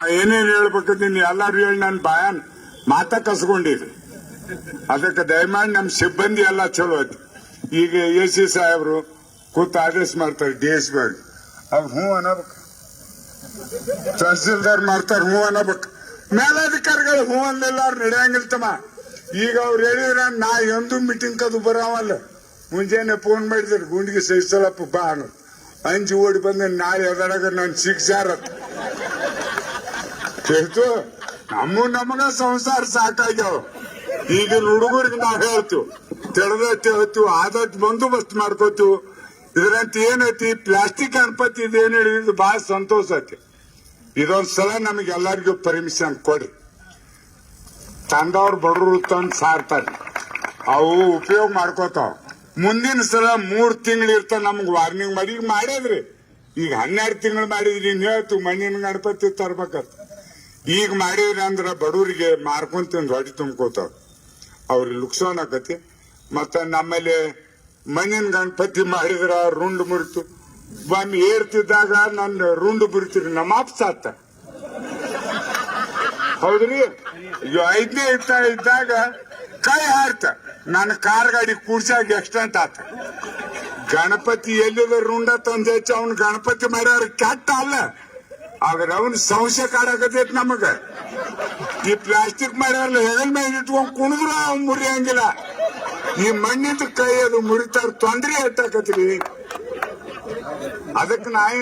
ಏನೇನ್ ಹೇಳ್ಬೇಕಂತೀನಿ ಎಲ್ಲರೂ ಹೇಳಿ ನನ್ನ ಬಾಯನ್ ಮಾತ ಕಸ್ಕೊಂಡಿದ್ರು ಅದಕ್ಕೆ ದಯಮಾಡಿ ನಮ್ಮ ಸಿಬ್ಬಂದಿ ಎಲ್ಲ ಚಲೋ ಐತಿ. ಈಗ ಎ ಸಿ ಸಾಹೇಬ್ರು ಕೂತ್ ಆದೇಶ ಮಾಡ್ತಾರೆ, ಡಿ ಎಸ್ ಪಿ ಅವ್ರಿಗೆ ಅವ್ರು ಹ್ಞೂ ಅನ್ನಬೇಕು. ತಹಸೀಲ್ದಾರ್ ಮಾಡ್ತಾರೆ, ಹ್ಞೂ ಅನ್ನಬೇಕು. ಮೇಲಾಧಿಕಾರಿಗಳು ಹ್ಞೂ ಅಂದಿಲ್ಲ ಅವ್ರು ನಡೆಯಂಗಿಲ್ತಮ್ಮ ಈಗ ಅವ್ರು ಹೇಳಿದ್ರ ನಾ ಎಂದು ಮೀಟಿಂಗ್ ಕದು ಬರೋವಲ್ಲ. ಮುಂಜಾನೆ ಫೋನ್ ಮಾಡಿದ್ರು, ಗುಂಡಿಗೆ ಸಹಿಸಲಪ್ಪ ಬಾ ಅಂಜು ಓಡಿ ಬಂದ ನಾಳೆ ಎದರಾಗ ನಾನು ಶಿಕ್ಷಾರತ್ ಹೇಳ್ತು ನಮ್ಮ ನಮಗ ಸಂಸಾರ ಸಾಕಾಗ್ಯಾವ. ಈಗಿನ ಹುಡುಗರಿಗೆ ನಾವ್ ಹೇಳ್ತೀವಿ, ತಿಳಿದೈತಿ ಹೇಳ್ತೀವಿ ಆದಷ್ಟು ಬಂದೋಬಸ್ತ್ ಮಾಡ್ಕೋತೀವಿ. ಇದ್ರಂತ ಏನೈತಿ? ಪ್ಲಾಸ್ಟಿಕ್ ಗಣಪತಿ ಇದೇನ್ ಹೇಳಿದ್ರು ಬಹಳ ಸಂತೋಷ ಐತಿ. ಇದೊಂದ್ ಸಲ ನಮಗೆ ಎಲ್ಲರಿಗೂ ಪರ್ಮಿಷನ್ ಕೊಡಿ ತಂದವ್ರು ಬಡವರು ತಂದು ಸಾರ್ತಾರೆ. ಅವು ಉಪಯೋಗ ಮಾಡ್ಕೋತಾವ. ಮುಂದಿನ ಸಲ ಮೂರ್ ತಿಂಗಳು ಇರ್ತ ನಮ್ಗೆ ವಾರ್ನಿಂಗ್ ಮಾಡಿ, ಈಗ ಮಾಡ್ಯಾದ್ರಿ ಈಗ ಹನ್ನೆರಡು ತಿಂಗಳು ಮಾಡಿದ್ರಿ ಇನ್ ಹೇಳ್ತು ಮಣ್ಣಿನ ಗಣಪತಿ ತರ್ಬೇಕಂತ. ಈಗ ಮಾಡಿದ್ರೆ ಅಂದ್ರ ಬಡವರಿಗೆ ಮಾರ್ಕೊಂಡ್ ತಿಂದು ಹೊಡಿ ತುಂಬ್ಕೋತಾವ. ಅವ್ರಿಗೆ ಲುಕ್ಸಾನ್ ಆಕತಿ. ಮತ್ತ ನಮ್ಮಲ್ಲಿ ಮಣ್ಣಿನ ಗಣಪತಿ ಮಾಡಿದ್ರ ರುಂಡು ಮುರಿತು. ಒಮ್ಮೆ ಏರ್ತಿದ್ದಾಗ ನನ್ನ ರುಂಡು ಬುರಿತೀರಿ ನಮ್ಮ ಅಪ್ಪ ಸಾತ್ತ ಹೌದ್ರಿ? ಐದನೇ ಇತ್ತ ಇದ್ದಾಗ ಕೈ ಹಾರ್ತ. ನನ್ನ ಕಾರ್ ಗಾಡಿ ಕೂಡ್ಸಾಗ ಎಕ್ಸ್ಟೆಂಟ್ ಆತ. ಗಣಪತಿ ಎಲ್ಲಿದ ರುಂಡ ತಂದ ಅವನು ಅವ್ನ ಗಣಪತಿ ಮಾಡ್ಯಾರ ಕೆಟ್ಟ ಅಲ್ಲ. ಆದ್ರೆ ಅವನ್ ಸಂಶಯ ಕಾಡಕತೈತಿ ನಮಗ ಈ ಪ್ಲಾಸ್ಟಿಕ್ ಮಾಡ್ಯಾರಲ್ಲ ಹೆಗಲ್ ಮೇಲೆ ಇಟ್ಕೊಂಡ್ ಕುಣಿದ್ರು ಅವ್ನ್ ಮುರಿಯಂಗಿಲ್ಲ ಈ ಮಣ್ಣಿಂದ ಕೈ ಅದು ಮುರಿತಾರ ತೊಂದ್ರೆ ಎತ್ತಾಕತ್ರಿ ಅದಕ್ಕೆ ನಾ ಏನ್